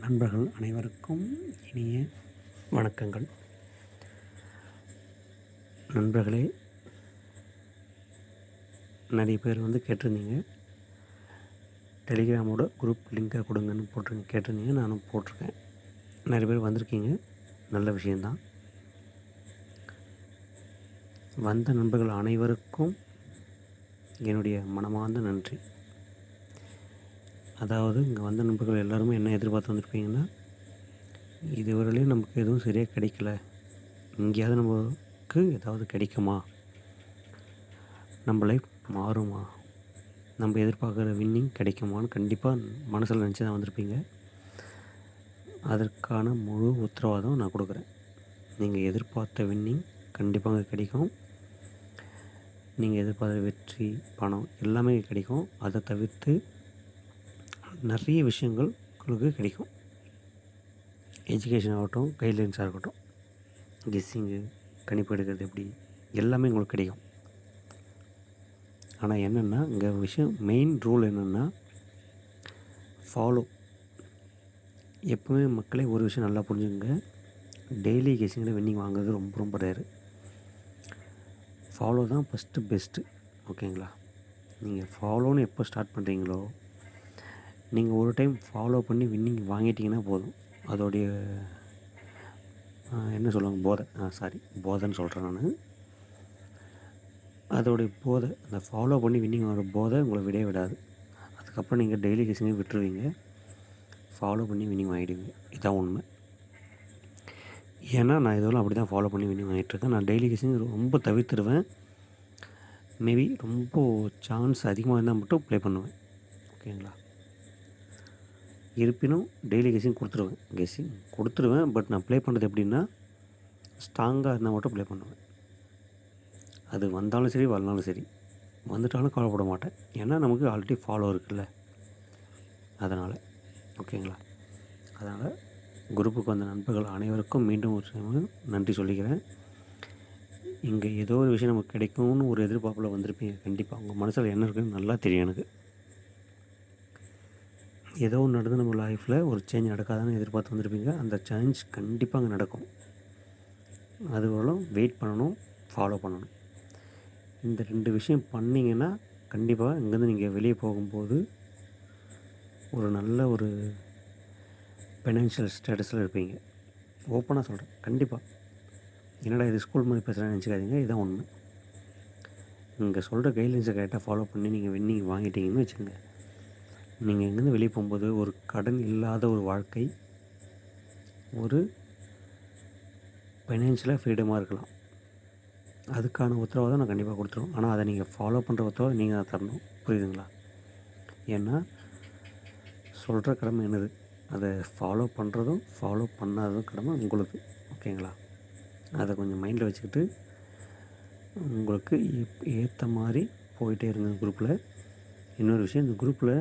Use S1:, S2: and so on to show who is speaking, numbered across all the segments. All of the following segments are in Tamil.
S1: நண்பர்கள் அனைவருக்கும் இனிய வணக்கங்கள். நண்பர்களே நிறைய பேர் வந்து கேட்டிருந்தீங்க. டெலிகிராமோட குரூப் லிங்கை கொடுங்கன்னு போட்டிருங்க கேட்டிருந்தீங்க நானும் போட்டிருக்கேன். நிறைய பேர் வந்திருக்கீங்க. நல்ல விஷயந்தான் வந்த நண்பர்கள் அனைவருக்கும் என்னுடைய மனமார்ந்த நன்றி. அதாவது இங்கே வந்த நண்பர்கள் எல்லாருமே என்ன எதிர்பார்த்து வந்திருப்பீங்கன்னா இதுவரையிலையும் நமக்கு எதுவும் சரியாக கிடைக்கல. எங்கேயாவது நமக்கு ஏதாவது கிடைக்குமா? நம்ம லைஃப் மாறுமா? நம்ம எதிர்பார்க்குற வின்னிங் கிடைக்குமான்னு கண்டிப்பாக மனசில் நினச்சி தான் வந்திருப்பீங்க. அதற்கான முழு உத்தரவாதம் நான் கொடுக்குறேன். நீங்கள் எதிர்பார்த்த வின்னிங் கண்டிப்பாக கிடைக்கும். நீங்கள் எதிர்பார்த்த வெற்றி பணம் எல்லாமே கிடைக்கும். அதை தவிர்த்து நிறைய விஷயங்கள் உங்களுக்கு கிடைக்கும். எஜுகேஷன் ஆகட்டும் கைட்லைன்ஸாக இருக்கட்டும் கெஸ்ஸிங்கு கணிப்பு எடுக்கிறது எப்படி எல்லாமே உங்களுக்கு கிடைக்கும். ஆனால் என்னென்னா இங்கே விஷயம் மெயின் ரூல் என்னென்னா ஃபாலோ எப்போவுமே மக்களே ஒரு விஷயம் நல்லா புரிஞ்சுங்க டெய்லி கெஸ்ஸிங்கில் வின்னிங் வாங்குறது ரொம்ப ரொம்ப ரேரு ஃபாலோ தான் ஃபஸ்ட்டு பெஸ்ட்டு ஓகேங்களா நீங்கள் ஃபாலோன்னு எப்போ ஸ்டார்ட் பண்ணுறீங்களோ நீங்கள் ஒரு டைம் ஃபாலோ பண்ணி வின்னிங் வாங்கிட்டீங்கன்னா போதும். அதோடைய என்ன சொல்லுவாங்க போதை. சாரி போதைன்னு சொல்கிறேன் நான். அதோடைய போதை அந்த ஃபாலோ பண்ணி வின்னிங் வர போதை உங்களை விடவே விடாது. அதுக்கப்புறம் நீங்கள் டெய்லி கெஸிங்கே விட்டுருவீங்க. ஃபாலோ பண்ணி வின்னிங் வாங்கிடுவீங்க. இதான் உண்மை. ஏன்னா நான் இதெல்லாம் அப்படி தான் ஃபாலோ பண்ணி வின்னிங் வாங்கிட்டுருக்கேன். நான் டெய்லி கெஸிங் ரொம்ப தவிர்த்துருவேன் மேபி ரொம்ப சான்ஸ் அதிகமாக இருந்தால் மட்டும் ப்ளே பண்ணுவேன். ஓகேங்களா இருப்பினும் டெய்லி கெஸிங் கொடுத்துருவேன். கெஸ்ஸிங் கொடுத்துருவேன் பட் நான் ப்ளே பண்ணுறது எப்படின்னா ஸ்ட்ராங்காக இருந்தால் மட்டும் ப்ளே பண்ணுவேன். அது வந்தாலும் சரி வரலாலும் சரி. வந்துட்டாலும் கவலைப்பட மாட்டேன். ஏன்னா நமக்கு ஆல்ரெடி ஃபாலோ இருக்குல்ல. அதனால் ஓகேங்களா அதனால் குரூப்புக்கு வந்த நண்பர்கள் அனைவருக்கும் மீண்டும் ஒரு நன்றி சொல்லிக்கிறேன். இங்கே ஏதோ ஒரு விஷயம் நமக்கு கிடைக்கும்னு ஒரு எதிர்பார்ப்பில் வந்திருப்பீங்க. கண்டிப்பாக உங்கள் மனசில் என்ன இருக்குன்னு நல்லா தெரியும் எனக்கு. ஏதோ ஒன்று நடந்து நம்ம லைஃப்பில் ஒரு சேஞ்ச் நடக்காதான்னு எதிர்பார்த்து வந்திருப்பீங்க. அந்த சேஞ்ச் கண்டிப்பாக அங்கே நடக்கும். அதுவரையும் வெயிட் பண்ணணும் ஃபாலோ பண்ணணும். இந்த ரெண்டு விஷயம் பண்ணிங்கன்னா கண்டிப்பாக இங்கேருந்து நீங்கள் வெளியே போகும்போது ஒரு நல்ல ஒரு ஃபினான்ஷியல் ஸ்டேட்டஸில் இருப்பீங்க. ஓப்பனாக சொல்கிறேன் கண்டிப்பாக என்னடா இது ஸ்கூல் மாதிரி பேசுகிறேன்னு நினச்சிக்காதீங்க. இதுதான் ஒன்று இங்கே சொல்கிற கைட்லைன்ஸை கரெக்டாக ஃபாலோ பண்ணி நீங்கள் வின்னிங் வாங்கிட்டீங்கன்னு வச்சுக்கோங்க. நீங்கள் எங்கேருந்து வெளியே போகும்போது ஒரு கடன் இல்லாத ஒரு வாழ்க்கை ஒரு ஃபைனான்ஷியலாக ஃப்ரீடமாக இருக்கலாம். அதுக்கான உத்தரவாதம் நான் கண்டிப்பாக கொடுத்துருவோம் ஆனால் அதை நீங்கள் ஃபாலோ பண்ணுற உத்தரவாதம் நீங்கள் தான் தரணும். புரியுதுங்களா? ஏன்னா சொல்கிற கடமை என்னது? அதை ஃபாலோ பண்ணுறதும் ஃபாலோ பண்ணாததும் கடமை உங்களுக்கு ஓகேங்களா? அதை கொஞ்சம் மைண்டில் வச்சுக்கிட்டு உங்களுக்கு ஏற்ற மாதிரி போயிட்டே இருங்க குரூப்பில் இன்னொரு விஷயம் இந்த குரூப்பில்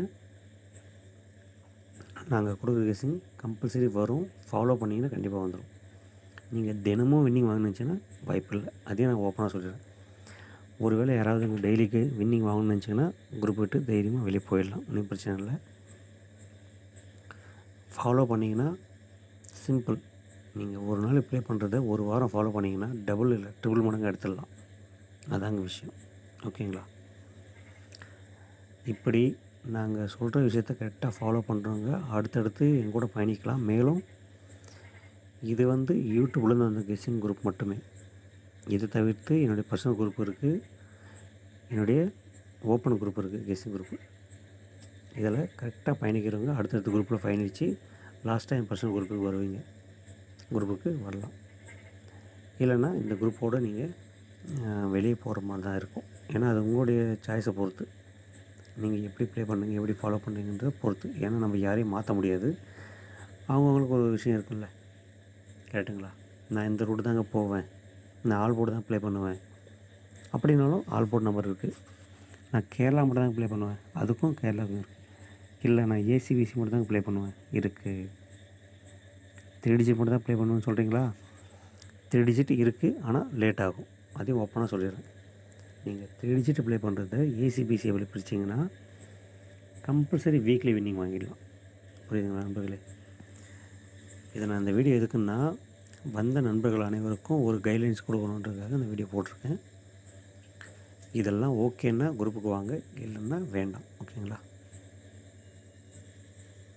S1: நாங்கள் கொடுக்குற கேஸிங் கம்பல்சரி வரும். ஃபாலோ பண்ணிங்கன்னா கண்டிப்பாக வந்துடும் நீங்கள் தினமும் வின்னிங் வாங்கினுச்சுன்னா வாய்ப்பு இல்லை. அதையும் நான் ஓப்பனாக சொல்லிடுறேன். ஒருவேளை யாராவது எங்கள் டெய்லிக்கு வின்னிங் வாங்கணும்னு நினச்சிங்கன்னா குரூப் விட்டு தைரியமாக வெளியே போயிடலாம். ஒன்றும் பிரச்சனை இல்லை. ஃபாலோ பண்ணிங்கன்னா சிம்பிள் நீங்கள் ஒரு நாள் ப்ளே பண்ணுறத ஒரு வாரம் ஃபாலோ பண்ணிங்கன்னா டபுள் இல்லை ட்ரிபிள் மடங்கு எடுத்துடலாம். அதாங்க விஷயம். ஓகேங்களா இப்படி நாங்கள் சொல்கிற விஷயத்த கரெக்டாக ஃபாலோ பண்ணுறவங்க அடுத்தடுத்து என் கூட பயணிக்கலாம். மேலும் இது வந்து யூடியூப்லேருந்து வந்த கெஸ்டிங் குரூப் மட்டுமே. இதை தவிர்த்து என்னுடைய பர்சனல் குரூப் இருக்குது என்னுடைய ஓப்பன் குரூப் இருக்குது கெஸ்டிங் குரூப்பு இதில் கரெக்டாக பயணிக்கிறவங்க அடுத்தடுத்த குரூப்பில் பயணித்து லாஸ்ட்டாக என் பர்சனல் குரூப்புக்கு வருவீங்க. குரூப்புக்கு வரலாம். இல்லைன்னா இந்த குரூப்போடு நீங்கள் வெளியே போகிற மாதிரி தான் இருக்கும். ஏன்னா அது உங்களுடைய சாய்ஸை பொறுத்து. நீங்கள் எப்படி ப்ளே பண்ணுங்க எப்படி ஃபாலோ பண்ணுறீங்கன்றத பொறுத்து. ஏன்னா நம்ம யாரையும் மாற்ற முடியாது. அவங்கவுங்களுக்கு ஒரு விஷயம் இருக்குல்ல கரெக்டுங்களா நான் இந்த ரூட்டு தாங்க போவேன். நான் ஆல் போர்டு தான் ப்ளே பண்ணுவேன். அப்படின்னாலும் ஆல் போர்டு நம்பர் இருக்குது நான் கேரளா மட்டும் தான் ப்ளே பண்ணுவேன். அதுக்கும் கேரளாவுக்கும் இருக்குது இல்லை நான் ஏசிபிசி மட்டும் தான் ப்ளே பண்ணுவேன். இருக்குது த்ரீ டிஜிட் மட்டும் தான் ப்ளே பண்ணுவேன்னு சொல்கிறீங்களா த்ரீ டிஜிட் இருக்குது ஆனால் லேட் ஆகும். அதையும் ஓப்பனாக சொல்லிடுறேன். நீங்கள் த்ரீ டிஜிட் ப்ளே பண்ணுறத ஏசிபிசி எப்படி பிரிச்சிங்கன்னா கம்பல்சரி வீக்லி வின்னிங் வாங்கிடலாம். புரியுதுங்களா நண்பர்களே? இதை நான் இந்த வீடியோ எதுக்குன்னா வந்த நண்பர்கள் அனைவருக்கும் ஒரு கைட்லைன்ஸ் கொடுக்கணுன்றதுக்காக இந்த வீடியோ போட்டிருக்கேன். இதெல்லாம் ஓகேன்னா குரூப்புக்கு வாங்க இல்லைன்னா வேண்டாம். ஓகேங்களா?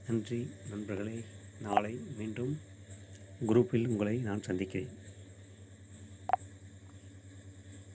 S1: நன்றி நண்பர்களே. நாளை மீண்டும் குரூப்பில் உங்களை நான் சந்திக்கிறேன்.